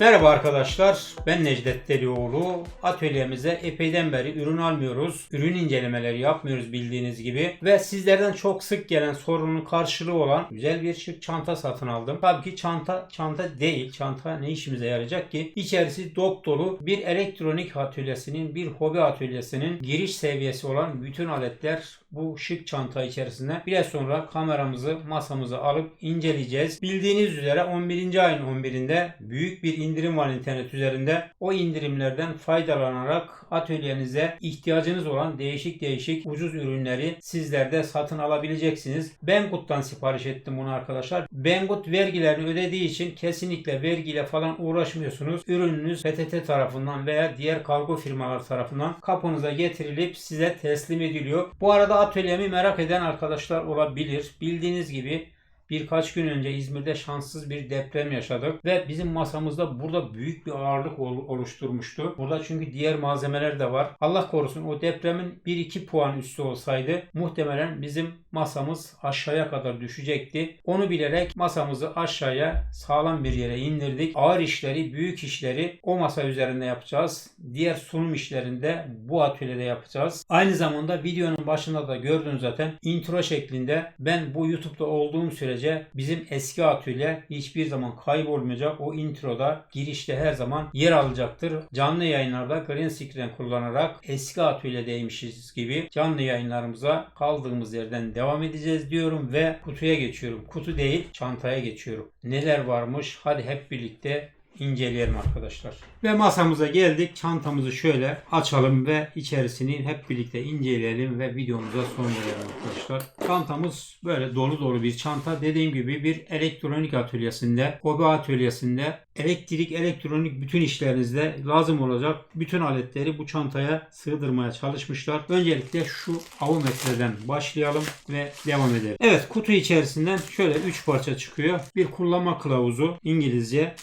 Merhaba arkadaşlar, ben Necdet Delioğlu. Atölyemize epeyden beri ürün almıyoruz. Ürün incelemeleri yapmıyoruz bildiğiniz gibi. Ve sizlerden çok sık gelen sorunun karşılığı olan güzel bir şık çanta satın aldım. Tabii ki çanta çanta değil. Çanta ne işimize yarayacak ki? İçerisi dop dolu bir elektronik atölyesinin, bir hobi atölyesinin giriş seviyesi olan bütün aletler bu şık çanta içerisinde. Biraz sonra kameramızı masamıza alıp inceleyeceğiz. Bildiğiniz üzere 11. ayın 11'inde büyük bir indirim var internet üzerinde. O indirimlerden faydalanarak atölyenize ihtiyacınız olan değişik değişik ucuz ürünleri sizler de satın alabileceksiniz. Banggood'dan sipariş ettim bunu arkadaşlar. Banggood vergilerini ödediği için kesinlikle vergiyle falan uğraşmıyorsunuz. Ürününüz PTT tarafından veya diğer kargo firmalar tarafından kapınıza getirilip size teslim ediliyor. Bu arada atölyemi merak eden arkadaşlar olabilir. Bildiğiniz gibi Birkaç gün önce İzmir'de şanssız bir deprem yaşadık ve bizim masamızda burada büyük bir ağırlık ol- oluşturmuştu. Burada çünkü diğer malzemeler de var. Allah korusun o depremin 1-2 puan üstü olsaydı muhtemelen bizim masamız aşağıya kadar düşecekti. Onu bilerek masamızı aşağıya sağlam bir yere indirdik. Ağır işleri, büyük işleri o masa üzerinde yapacağız. Diğer sunum işlerinde bu atölyede yapacağız. Aynı zamanda videonun başında da gördünüz zaten intro şeklinde ben bu YouTube'da olduğum sürece bizim eski atölye hiçbir zaman kaybolmayacak. O introda girişte her zaman yer alacaktır. Canlı yayınlarda green screen kullanarak eski atölyedeymişiz gibi canlı yayınlarımıza kaldığımız yerden devam edeceğiz diyorum ve kutuya geçiyorum. Kutu değil çantaya geçiyorum. Neler varmış hadi hep birlikte inceleyelim arkadaşlar. Ve masamıza geldik. Çantamızı şöyle açalım ve içerisini hep birlikte inceleyelim ve videomuza son verelim arkadaşlar. Çantamız böyle dolu dolu bir çanta. Dediğim gibi bir elektronik atölyesinde, hobi atölyesinde elektrik, elektronik bütün işlerinizde lazım olacak bütün aletleri bu çantaya sığdırmaya çalışmışlar. Öncelikle şu avometreden başlayalım ve devam edelim. Evet kutu içerisinden şöyle 3 parça çıkıyor. Bir kullanma kılavuzu İngilizce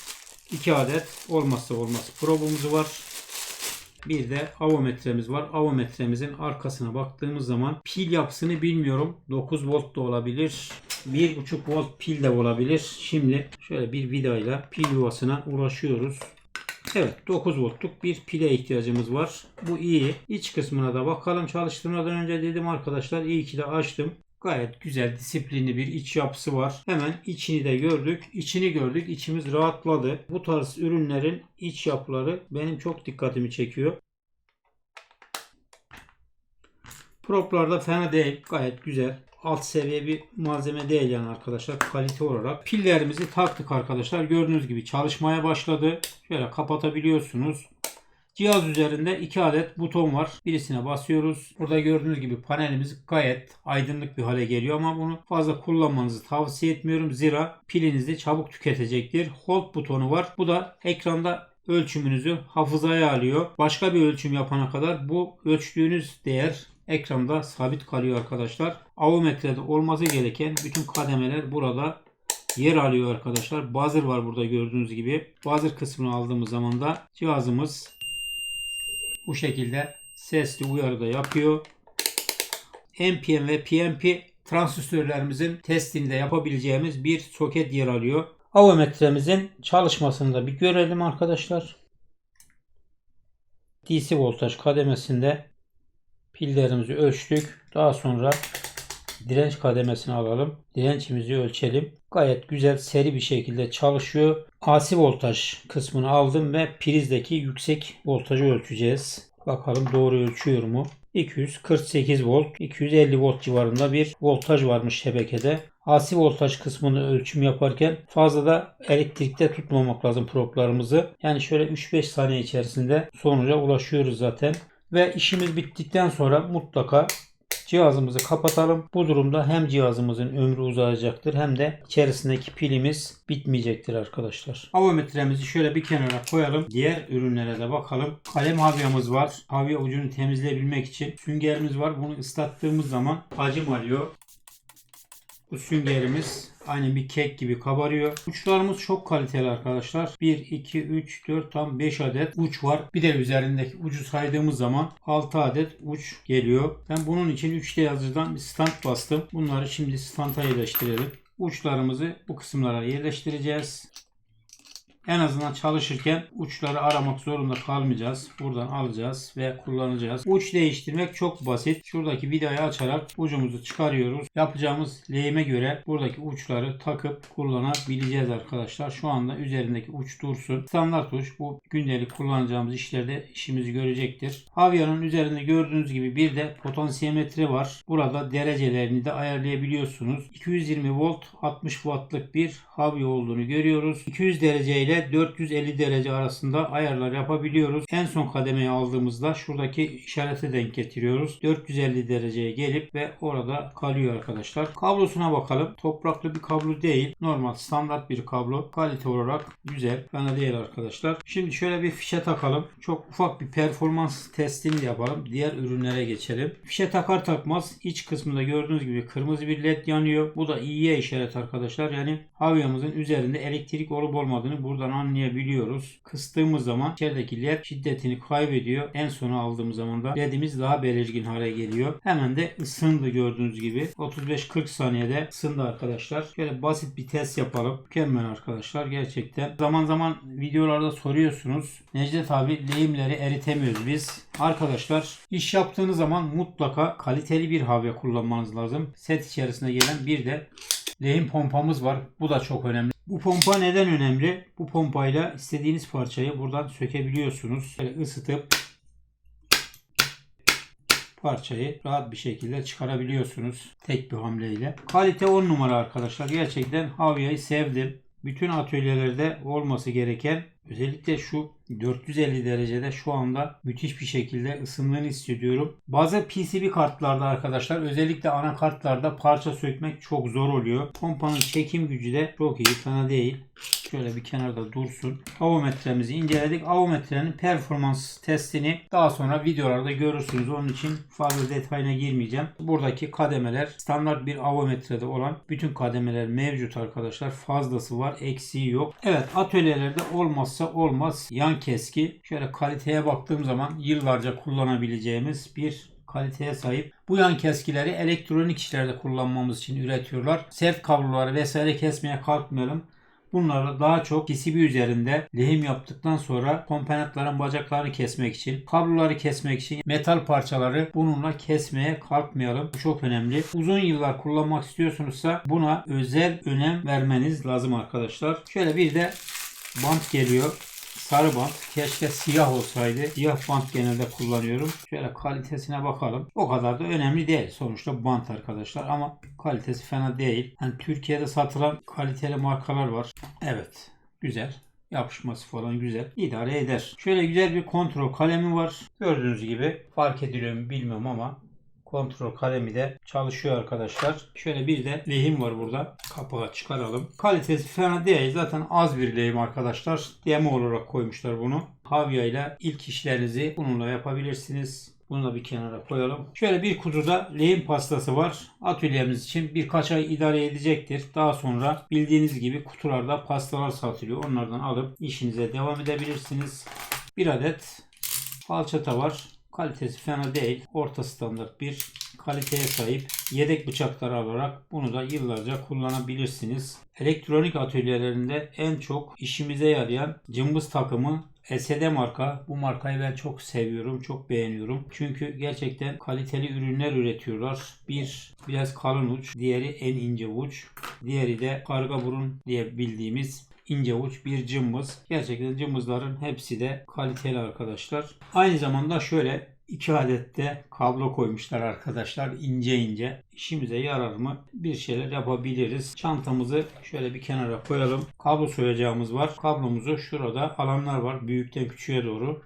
2 adet olmazsa olmaz probumuz var. Bir de avometremiz var. Avometremizin arkasına baktığımız zaman pil yapısını bilmiyorum. 9 volt da olabilir. 1.5 volt pil de olabilir. Şimdi şöyle bir vidayla pil yuvasına uğraşıyoruz. Evet 9 voltluk bir pile ihtiyacımız var. Bu iyi. İç kısmına da bakalım. Çalıştırmadan önce dedim arkadaşlar iyi ki de açtım. Gayet güzel disiplinli bir iç yapısı var. Hemen içini de gördük. İçini gördük. İçimiz rahatladı. Bu tarz ürünlerin iç yapıları benim çok dikkatimi çekiyor. Proplar da fena değil. Gayet güzel. Alt seviye bir malzeme değil yani arkadaşlar kalite olarak. Pillerimizi taktık arkadaşlar. Gördüğünüz gibi çalışmaya başladı. Şöyle kapatabiliyorsunuz. Cihaz üzerinde iki adet buton var. Birisine basıyoruz. Burada gördüğünüz gibi panelimiz gayet aydınlık bir hale geliyor ama bunu fazla kullanmanızı tavsiye etmiyorum. Zira pilinizi çabuk tüketecektir. Hold butonu var. Bu da ekranda ölçümünüzü hafızaya alıyor. Başka bir ölçüm yapana kadar bu ölçtüğünüz değer ekranda sabit kalıyor arkadaşlar. Avometrede olması gereken bütün kademeler burada yer alıyor arkadaşlar. Buzzer var burada gördüğünüz gibi. Buzzer kısmını aldığımız zaman da cihazımız bu şekilde sesli uyarı da yapıyor. NPN ve PNP transistörlerimizin testini de yapabileceğimiz bir soket yer alıyor. Avometremizin çalışmasını da bir görelim arkadaşlar. DC voltaj kademesinde pillerimizi ölçtük. Daha sonra direnç kademesini alalım. Dirençimizi ölçelim. Gayet güzel seri bir şekilde çalışıyor. AC voltaj kısmını aldım ve prizdeki yüksek voltajı ölçeceğiz. Bakalım doğru ölçüyor mu? 248 volt, 250 volt civarında bir voltaj varmış şebekede. AC voltaj kısmını ölçüm yaparken fazla da elektrikte tutmamak lazım proplarımızı. Yani şöyle 3-5 saniye içerisinde sonuca ulaşıyoruz zaten. Ve işimiz bittikten sonra mutlaka cihazımızı kapatalım. Bu durumda hem cihazımızın ömrü uzayacaktır hem de içerisindeki pilimiz bitmeyecektir arkadaşlar. Avometremizi şöyle bir kenara koyalım. Diğer ürünlere de bakalım. Kalem havyamız var. Havya ucunu temizleyebilmek için süngerimiz var. Bunu ıslattığımız zaman hacim alıyor. Bu süngerimiz aynı bir kek gibi kabarıyor. Uçlarımız çok kaliteli arkadaşlar. 1, 2, 3, 4 tam 5 adet uç var. Bir de üzerindeki ucu saydığımız zaman 6 adet uç geliyor. Ben bunun için 3D yazıcıdan bir stand bastım. Bunları şimdi standa yerleştirelim. Uçlarımızı bu kısımlara yerleştireceğiz. En azından çalışırken uçları aramak zorunda kalmayacağız. Buradan alacağız ve kullanacağız. Uç değiştirmek çok basit. Şuradaki vidayı açarak ucumuzu çıkarıyoruz. Yapacağımız lehime göre buradaki uçları takıp kullanabileceğiz arkadaşlar. Şu anda üzerindeki uç dursun. Standart uç bu gündelik kullanacağımız işlerde işimizi görecektir. Havya'nın üzerinde gördüğünüz gibi bir de potansiyometre var. Burada derecelerini de ayarlayabiliyorsunuz. 220 volt 60 wattlık bir Havya olduğunu görüyoruz. 200 derece ile 450 derece arasında ayarlar yapabiliyoruz. En son kademeyi aldığımızda şuradaki işarete denk getiriyoruz. 450 dereceye gelip ve orada kalıyor arkadaşlar. Kablosuna bakalım. Topraklı bir kablo değil. Normal standart bir kablo. Kalite olarak güzel. Fena değil arkadaşlar. Şimdi şöyle bir fişe takalım. Çok ufak bir performans testini yapalım. Diğer ürünlere geçelim. Fişe takar takmaz iç kısmında gördüğünüz gibi kırmızı bir led yanıyor. Bu da iyiye işaret arkadaşlar. Yani havyamızın üzerinde elektrik olup olmadığını buradan anlayabiliyoruz. Kıstığımız zaman içerideki led şiddetini kaybediyor. En sona aldığımız zaman da ledimiz daha belirgin hale geliyor. Hemen de ısındı gördüğünüz gibi. 35-40 saniyede ısındı arkadaşlar. Şöyle basit bir test yapalım. Mükemmel arkadaşlar gerçekten. Zaman zaman videolarda soruyorsunuz. Necdet abi lehimleri eritemiyoruz biz. Arkadaşlar iş yaptığınız zaman mutlaka kaliteli bir havya kullanmanız lazım. Set içerisinde gelen bir de lehim pompamız var. Bu da çok önemli. Bu pompa neden önemli? Bu pompayla istediğiniz parçayı buradan sökebiliyorsunuz. Böyle ısıtıp parçayı rahat bir şekilde çıkarabiliyorsunuz tek bir hamleyle. Kalite 10 numara arkadaşlar. Gerçekten Havya'yı sevdim. Bütün atölyelerde olması gereken özellikle şu 450 derecede şu anda müthiş bir şekilde ısındığını hissediyorum. Bazı PCB kartlarda arkadaşlar özellikle anakartlarda parça sökmek çok zor oluyor. Pompanın çekim gücü de çok iyi. Fena değil. Şöyle bir kenarda dursun. Avometremizi inceledik. Avometrenin performans testini daha sonra videolarda görürsünüz. Onun için fazla detayına girmeyeceğim. Buradaki kademeler standart bir avometrede olan bütün kademeler mevcut arkadaşlar. Fazlası var, eksiği yok. Evet atölyelerde olmazsa olmaz yan keski. Şöyle kaliteye baktığım zaman yıllarca kullanabileceğimiz bir kaliteye sahip. Bu yan keskileri elektronik işlerde kullanmamız için üretiyorlar. Sert kabloları vesaire kesmeye kalkmayalım. Bunlarla daha çok PCB üzerinde lehim yaptıktan sonra komponentlerin bacaklarını kesmek için, kabloları kesmek için metal parçaları bununla kesmeye kalkmayalım. Bu çok önemli. Uzun yıllar kullanmak istiyorsunuzsa buna özel önem vermeniz lazım arkadaşlar. Şöyle bir de bant geliyor. Sarı bant. Keşke siyah olsaydı. Siyah bant genelde kullanıyorum. Şöyle kalitesine bakalım. O kadar da önemli değil. Sonuçta bant arkadaşlar ama kalitesi fena değil. Yani Türkiye'de satılan kaliteli markalar var. Evet. Güzel. Yapışması falan güzel. İdare eder. Şöyle güzel bir kontrol kalemi var. Gördüğünüz gibi fark ediliyor mu bilmiyorum ama kontrol kalemi de çalışıyor arkadaşlar. Şöyle bir de lehim var burada. Kapağı çıkaralım. Kalitesi fena değil. Zaten az bir lehim arkadaşlar. Demo olarak koymuşlar bunu. Havya ile ilk işlerinizi bununla yapabilirsiniz. Bunu da bir kenara koyalım. Şöyle bir kutuda lehim pastası var. Atölyemiz için birkaç ay idare edecektir. Daha sonra bildiğiniz gibi kutularda pastalar satılıyor. Onlardan alıp işinize devam edebilirsiniz. Bir adet falçata var. Kalitesi fena değil. Orta standart bir kaliteye sahip. Yedek bıçaklar alarak bunu da yıllarca kullanabilirsiniz. Elektronik atölyelerinde en çok işimize yarayan cımbız takımı SD marka. Bu markayı ben çok seviyorum, çok beğeniyorum. Çünkü gerçekten kaliteli ürünler üretiyorlar. Bir biraz kalın uç, diğeri en ince uç. Diğeri de karga burun diye bildiğimiz ince uç bir cımbız. Gerçekten cımbızların hepsi de kaliteli arkadaşlar. Aynı zamanda şöyle iki adet de kablo koymuşlar arkadaşlar ince ince. İşimize yarar mı? Bir şeyler yapabiliriz. Çantamızı şöyle bir kenara koyalım. Kablo soyacağımız var. Kablomuzu şurada alanlar var. Büyükten küçüğe doğru.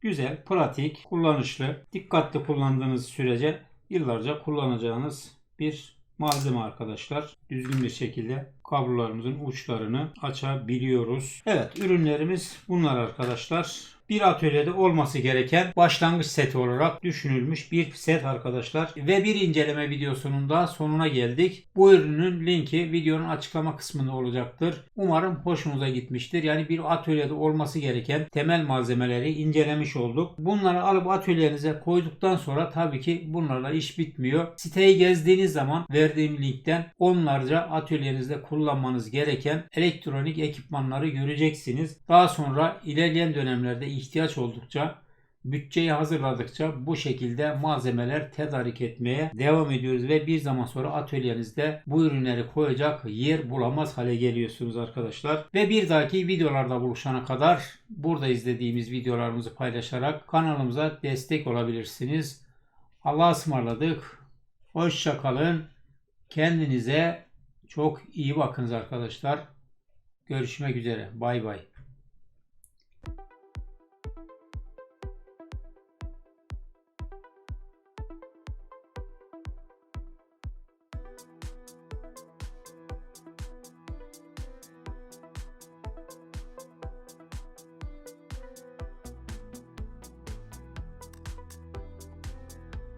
Güzel, pratik, kullanışlı, dikkatli kullandığınız sürece yıllarca kullanacağınız bir malzeme arkadaşlar. Düzgün bir şekilde kablolarımızın uçlarını açabiliyoruz. Evet ürünlerimiz bunlar arkadaşlar. Bir atölyede olması gereken başlangıç seti olarak düşünülmüş bir set arkadaşlar. Ve bir inceleme videosunun da sonuna geldik. Bu ürünün linki videonun açıklama kısmında olacaktır. Umarım hoşunuza gitmiştir. Yani bir atölyede olması gereken temel malzemeleri incelemiş olduk. Bunları alıp atölyenize koyduktan sonra tabii ki bunlarla iş bitmiyor. Siteyi gezdiğiniz zaman verdiğim linkten onlarca atölyenizde kullanmanız gereken elektronik ekipmanları göreceksiniz. Daha sonra ilerleyen dönemlerde ihtiyaç oldukça bütçeyi hazırladıkça bu şekilde malzemeler tedarik etmeye devam ediyoruz ve bir zaman sonra atölyenizde bu ürünleri koyacak yer bulamaz hale geliyorsunuz arkadaşlar. Ve bir dahaki videolarda buluşana kadar burada izlediğimiz videolarımızı paylaşarak kanalımıza destek olabilirsiniz. Allah'a ısmarladık. Hoşça kalın. Kendinize çok iyi bakınız arkadaşlar. Görüşmek üzere. Bay bay.